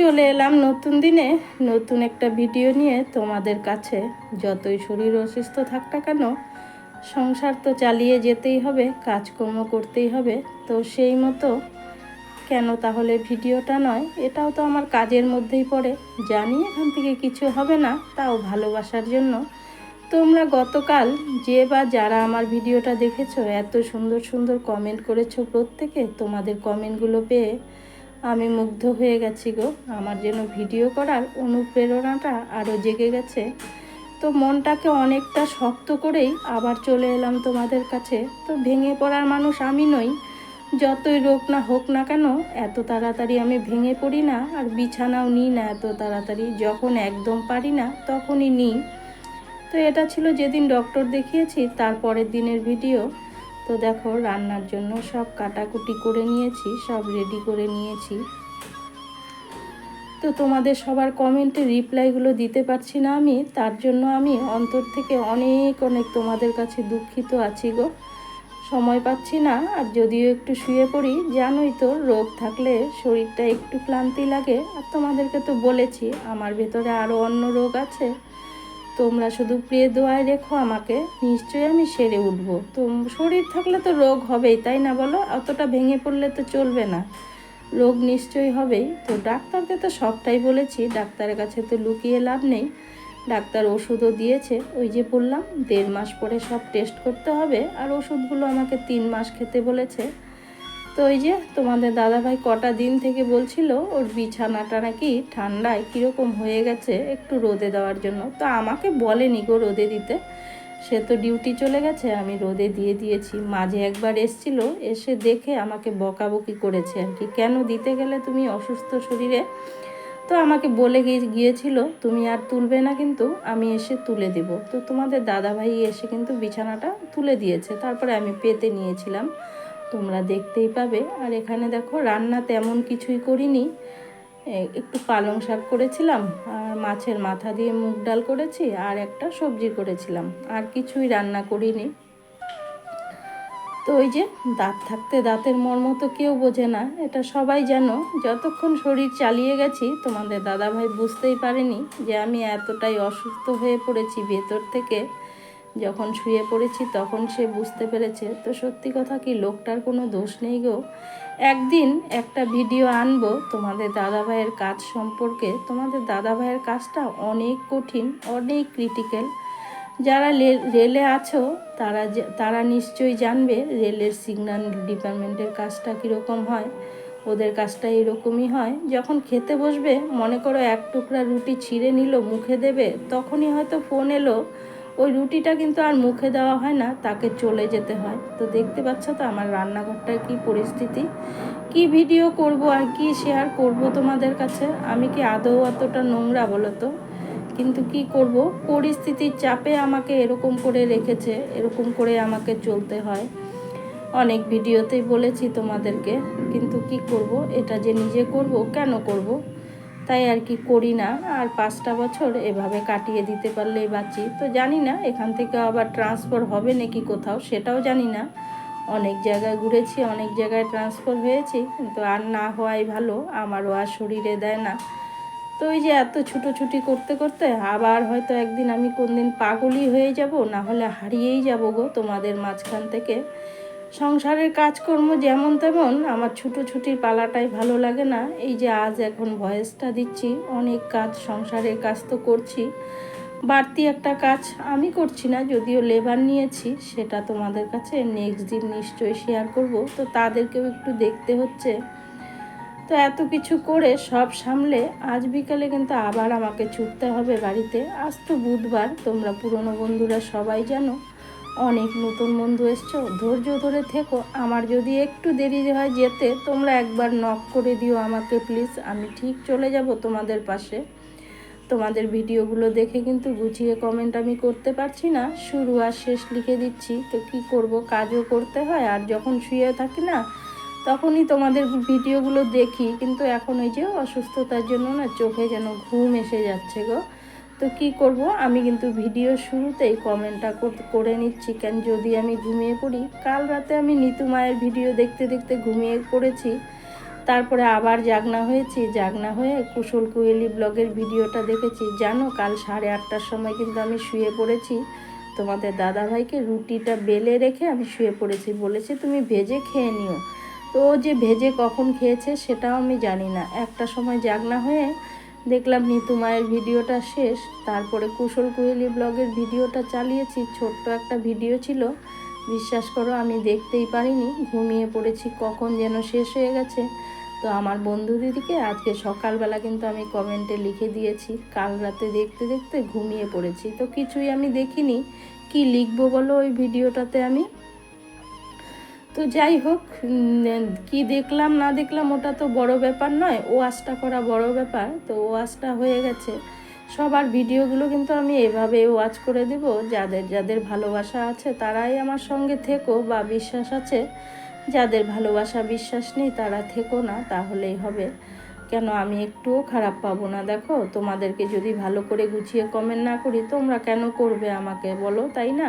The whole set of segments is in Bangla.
চলে এলাম নতুন দিনে। নতুন একটা ভিডিও নিয়ে তোমাদের কাছে। যতই শরীর অসুস্থ থাক না কেন, সংসার তো চালিয়ে যেতেই হবে, কাজকর্ম করতেই হবে। তো সেই মতো কেন তাহলে ভিডিওটা নয়? এটাও তো আমার কাজের মধ্যেই পড়ে। জানি এখান থেকে কিছু হবে না, তাও ভালোবাসার জন্য। তোমরা গতকাল যে বা যারা আমার ভিডিওটা দেখেছ, এত সুন্দর সুন্দর কমেন্ট করেছ প্রত্যেকে, তোমাদের কমেন্টগুলো পেয়ে আমি মুগ্ধ হয়ে গেছি গো। আমার যেন ভিডিও করার অনুপ্রেরণাটা আরও জেগে গেছে। তো মনটাকে অনেকটা শক্ত করেই আবার চলে এলাম তোমাদের কাছে। তো ভেঙে পড়ার মানুষ আমি নই। যতই রোগ না হোক না কেন, এত তাড়াতাড়ি আমি ভেঙে পড়ি না, আর বিছানাও নিই না এত তাড়াতাড়ি। যখন একদম পারি না, তখনই নিই। তো এটা ছিল যেদিন ডক্টর দেখিয়েছি, তারপরের দিনের ভিডিও তো দেখো, রান্নার জন্য সব কাটাকুটি করে নিয়েছি, সব রেডি করে নিয়েছি। তো তোমাদের সবার কমেন্টে রিপ্লাইগুলো দিতে পারছি না আমি, তার জন্য আমি অন্তর থেকে অনেক অনেক তোমাদের কাছে দুঃখিত আছি গো। সময় পাচ্ছি না, আর যদিও একটু শুয়ে পড়ি, জানোই তো রোগ থাকলে শরীরটা একটু ক্লান্তি লাগে। আর তোমাদেরকে তো বলেছি, আমার ভেতরে আরও অন্য রোগ আছে। তোমরা শুধু প্রিয় দোয়ায় রেখো আমাকে, নিশ্চয়ই আমি সেরে উঠবো। তো শরীর থাকলে তো রোগ হবেই, তাই না বলো? অতটা ভেঙে পড়লে তো চলবে না। রোগ নিশ্চয়ই হবেই। তো ডাক্তারকে তো সবটাই বলেছি, ডাক্তারের কাছে তো লুকিয়ে লাভ নেই। ডাক্তার ওষুধও দিয়েছে, ওই যে বললাম, দেড় মাস পরে সব টেস্ট করতে হবে। আর ওষুধগুলো আমাকে তিন মাস খেতে বলেছে। তো ওই যে তোমাদের দাদাভাই কটা দিন থেকে বলছিল, ওর বিছানাটা নাকি ঠান্ডায় কীরকম হয়ে গেছে একটু রোদে দেওয়ার জন্য। তো আমাকে বলেনি গো রোদে দিতে। সে তো ডিউটি চলে গেছে, আমি রোদে দিয়ে দিয়েছি। মাঝে একবার এসছিল, এসে দেখে আমাকে বকাবকি করেছে আর কি। কেন দিতে গেলে তুমি অসুস্থ শরীরে? তো আমাকে বলে গিয়ে গিয়েছিল, তুমি আর তুলবে না কিন্তু, আমি এসে তুলে দেব। তো তোমাদের দাদাভাই এসে কিন্তু বিছানাটা তুলে দিয়েছে। তারপরে আমি পেতে নিয়েছিলাম। তোমরা দেখতেই পাবে। আর এখানে দেখো, রান্না তেমন কিছুই করিনি। একটু পালং শাক করেছিলাম, আর মাছের মাথা দিয়ে মুগ ডাল করেছি, আর একটা সবজি করেছিলাম, আর কিছুই রান্না করিনি। তো ওই যে, দাঁত থাকতে দাঁতের মর্ম তো কেউ বোঝে না, এটা সবাই জানো। যতক্ষণ শরীর চালিয়ে গেছি, তোমাদের দাদাভাই বুঝতেই পারেনি যে আমি এতটাই অসুস্থ হয়ে পড়েছি ভেতর থেকে। যখন শুয়ে পড়েছি তখন সে বুঝতে পেরেছে। তো সত্যি কথা কি, লোকটার কোনো দোষ নেই গো। একদিন একটা ভিডিও আনব, তোমাদের দাদাভাইয়ের কাজ সম্পর্কে। তোমাদের দাদাভাইয়ের কাজটা অনেক কঠিন, অনেক ক্রিটিক্যাল যারা রেলে আছো, তারা তারা নিশ্চয়ই জানবে রেলের সিগন্যাল ডিপার্টমেন্টের কাজটা কীরকম হয়। ওদের কাজটা এরকমই হয়। যখন খেতে বসবে, মনে করো এক টুকরা রুটি ছিঁড়ে নিল, মুখে দেবে, তখনই হয়তো ফোন এলো ওই রুটিটা কিন্তু আর মুখে দেওয়া হয় না, তাকে চলে যেতে হয়। তো দেখতে পাচ্ছ তো আমার রান্নাঘরটার কি পরিস্থিতি? কি ভিডিও করব আর কি শেয়ার করব তোমাদের কাছে? আমি কি আদৌ অতটা নোংরা বলো তো? কিন্তু কি করব? পরিস্থিতির চাপে আমাকে এরকম করে রেখেছে, এরকম করে আমাকে চলতে হয়। অনেক ভিডিওতেই বলেছি তোমাদেরকে, কিন্তু কি করব? এটা যে নিজে করব, কেন করব? তাই আর কি করি না। আর পাঁচটা বছর এভাবে কাটিয়ে দিতে পারলেই বাঁচি। তো জানি না, এখান থেকে আবার ট্রান্সফার হবে নাকি কোথাও সেটাও জানি না। অনেক জায়গায় ঘুরেছি, অনেক জায়গায় ট্রান্সফার হয়েছি। কিন্তু আর না হওয়াই ভালো, আমারও আর শরীরে দেয় না। তো ওই যে এত ছুটোছুটি করতে করতে আবার হয়তো একদিন আমি কোনদিন পাগলই হয়ে যাব, না হলে হারিয়েই যাব গো তোমাদের মাঝখান থেকে। সংসারের কাজকর্ম যেমন তেমন, আমার ছুটোছুটির পালাটাই ভালো লাগে না। এই যে আজ এখন ভয়েসটা দিচ্ছি, অনেক কাজ সংসারের কাজ তো করছি, বাড়তি একটা কাজ আমি করছি না, যদিও লেবার নিয়েছি, সেটা তোমাদের কাছে নেক্সট দিন নিশ্চয়ই শেয়ার করব। তো তাদেরকেও একটু দেখতে হচ্ছে। তো এত কিছু করে সব সামলে, আজ বিকালে কিন্তু আবার আমাকে ছুটতে হবে বাড়িতে। আজ তো বুধবার, তোমরা পুরনো বন্ধুরা সবাই জানো। অনেক নতুন বন্ধু এসছো, ধৈর্য ধরে থেকো। আমার যদি একটু দেরি হয় যেতে, তোমরা একবার নক করে দিও আমাকে প্লিজ আমি ঠিক চলে যাব তোমাদের পাশে। তোমাদের ভিডিওগুলো দেখে কিন্তু গুছিয়ে কমেন্ট আমি করতে পারছি না। শুরু আর শেষ লিখে দিচ্ছি। তো কি করব? কাজও করতে হয়, আর যখন শুয়ে থাকি না, তখনই তোমাদের ভিডিওগুলো দেখি। কিন্তু এখন ওই যে অসুস্থতার জন্য না, চোখে যেন ঘুম এসে যাচ্ছে গো। তো কি করব? আমি কিন্তু ভিডিও শুরুতেই কমেন্টটা করে নিচ্ছি। কেন যদি আমি ঘুমিয়ে পড়ি? কাল রাতে আমি নিতু মায়ের ভিডিও দেখতে দেখতে ঘুমিয়ে পড়েছি। তারপরে আবার জাগনা হয়েছি। জাগনা হয়ে কুশল কুহেলি ব্লগের ভিডিওটা দেখেছি। জানো, কাল সাড়ে আটটার সময় কিন্তু আমি শুয়ে পড়েছি। তোমাদের দাদাভাইকে রুটিটা বেলে রেখে আমি শুয়ে পড়েছি। বলেছি, তুমি ভেজে খেয়ে নিও। তো যে ভেজে কখন খেয়েছে সেটাও আমি জানি না। একটা সময় জাগনা হয়ে দেখলাম নিতু মায়ের ভিডিওটা শেষ। তারপরে কুশল কুহেলি ব্লগের ভিডিওটা চালিয়েছি। ছোট্ট একটা ভিডিও ছিল। বিশ্বাস করো, আমি দেখতেই পারিনি। ঘুমিয়ে পড়েছি, কখন যেন শেষ হয়ে গেছে। তো আমার বন্ধু দিদিকে আজকে সকালবেলা কিন্তু আমি কমেন্টে লিখে দিয়েছি। কাল রাতে দেখতে দেখতে ঘুমিয়ে পড়েছি। তো কিছুই আমি দেখিনি। কি লিখব বলো ওই ভিডিওটাতে আমি? তো যাই হোক কি দেখলাম না দেখলাম ওটা তো বড় ব্যাপার নয়। ওয়াশটা করা বড় ব্যাপার, তো ওয়াশটা হয়ে গেছে। সবার ভিডিওগুলো কিন্তু আমি এভাবে ওয়াচ করে দেব। যাদের যাদের ভালোবাসা আছে তারাই আমার সঙ্গে থেকো বা বিশ্বাস আছে। যাদের ভালোবাসা বিশ্বাস নেই তারা থেকো না, তাহলেই হবে। কেন আমি একটুও খারাপ পাবো না, দেখো? তোমাদেরকে যদি ভালো করে গুছিয়ে কমেন্ট না করি, তোমরা কেন করবে আমাকে? বলো, তাই না?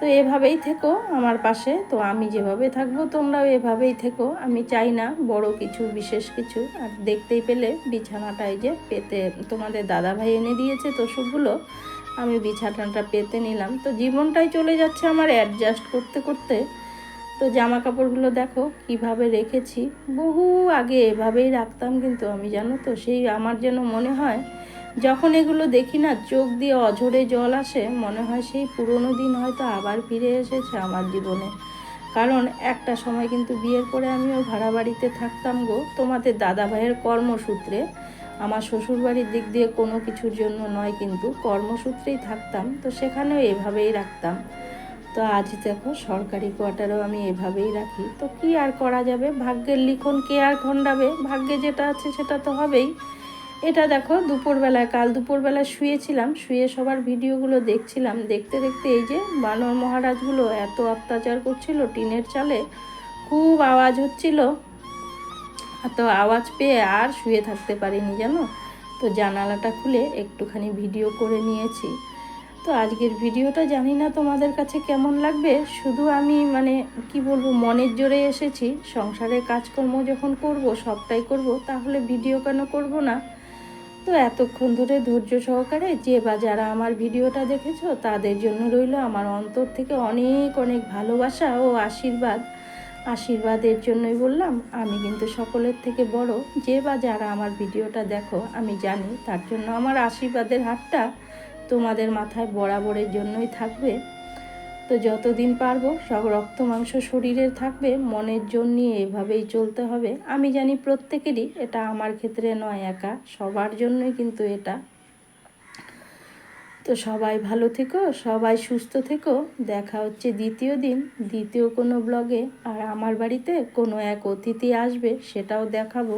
তো এভাবেই থেকো আমার পাশে। তো আমি যেভাবে থাকব, তোমরাও এভাবেই থেকো। আমি চাই না বড় কিছু, বিশেষ কিছু। আর দেখতেই পেলে বিছানাটায় যে পেতে, তোমাদের দাদা ভাই এনে দিয়েছে তোষকগুলো আমি বিছানাটা পেতে নিলাম। তো জীবনটাই চলে যাচ্ছে আমার অ্যাডজাস্ট করতে করতে। তো জামা কাপড়গুলো দেখো কীভাবে রেখেছি। বহু আগে এভাবেই রাখতাম কিন্তু আমি, জানো তো? সেই আমার যেন মনে হয় যখন এগুলো দেখি না, চোখ দিয়ে অঝরে জল আসে, মনে হয় সেই পুরনো দিন হয়তো আবার ফিরে এসেছে আমার জীবনে। কারণ একটা সময় কিন্তু বিয়ের পরে আমিও ভাড়া বাড়িতে থাকতাম গো। তোমাদের দাদা ভাইয়ের কর্মসূত্রে। আমার শ্বশুরবাড়ির দিক দিয়ে কোনো কিছুর জন্য নয় কিন্তু কর্মসূত্রেই থাকতাম, তো সেখানেও এভাবেই রাখতাম। তো আজ দেখো, সরকারি কোয়ার্টারও আমি এভাবেই রাখি। তো কি আর করা যাবে? ভাগ্যের লিখন কে আর খণ্ডাবে? ভাগ্যে যেটা আছে সেটা তো হবেই। এটা দেখো, দুপুরবেলায়, কাল দুপুরবেলায় শুয়েছিলাম, শুয়ে সবার ভিডিওগুলো দেখছিলাম। দেখতে দেখতে এই যে বানর মহারাজগুলো এত অত্যাচার করছিল টিনের চালে, খুব আওয়াজ হচ্ছিল। তো আওয়াজ পেয়ে আর শুয়ে থাকতে পারিনি, জানো? তো জানালাটা খুলে একটুখানি ভিডিও করে নিয়েছি। তো আজকের ভিডিওটা জানি না তোমাদের কাছে কেমন লাগবে। শুধু আমি মানে কি বলব, মনের জোরে এসেছি। সংসারের কাজকর্ম যখন করব, সবটাই করব, তাহলে ভিডিও কেন করব না? তো এতক্ষণ ধরে ধৈর্য সহকারে যে বা যারা আমার ভিডিওটা দেখেছ, তাদের জন্য রইল আমার অন্তর থেকে অনেক অনেক ভালোবাসা ও আশীর্বাদ। আশীর্বাদের জন্যই বললাম, আমি কিন্তু সকলের থেকে বড়। যে বা যারা আমার ভিডিওটা দেখো, আমি জানি তার জন্য আমার আশীর্বাদের হাতটা তোমাদের মাথায় বরাবরের জন্যই থাকবে। তো যতদিন পারব, সব রক্ত, মাংস শরীরের থাকবে, মনের জোর নিয়ে এভাবেই চলতে হবে। আমি জানি প্রত্যেকেরই এটা আমার ক্ষেত্রে নয় একা, সবার জন্যই কিন্তু এটা। তো সবাই ভালো থেকো, সবাই সুস্থ থেকো। দেখা হচ্ছে দ্বিতীয় দিন, দ্বিতীয় কোনো ব্লগে আর আমার বাড়িতে কোনো এক অতিথি আসবে, সেটাও দেখাবো।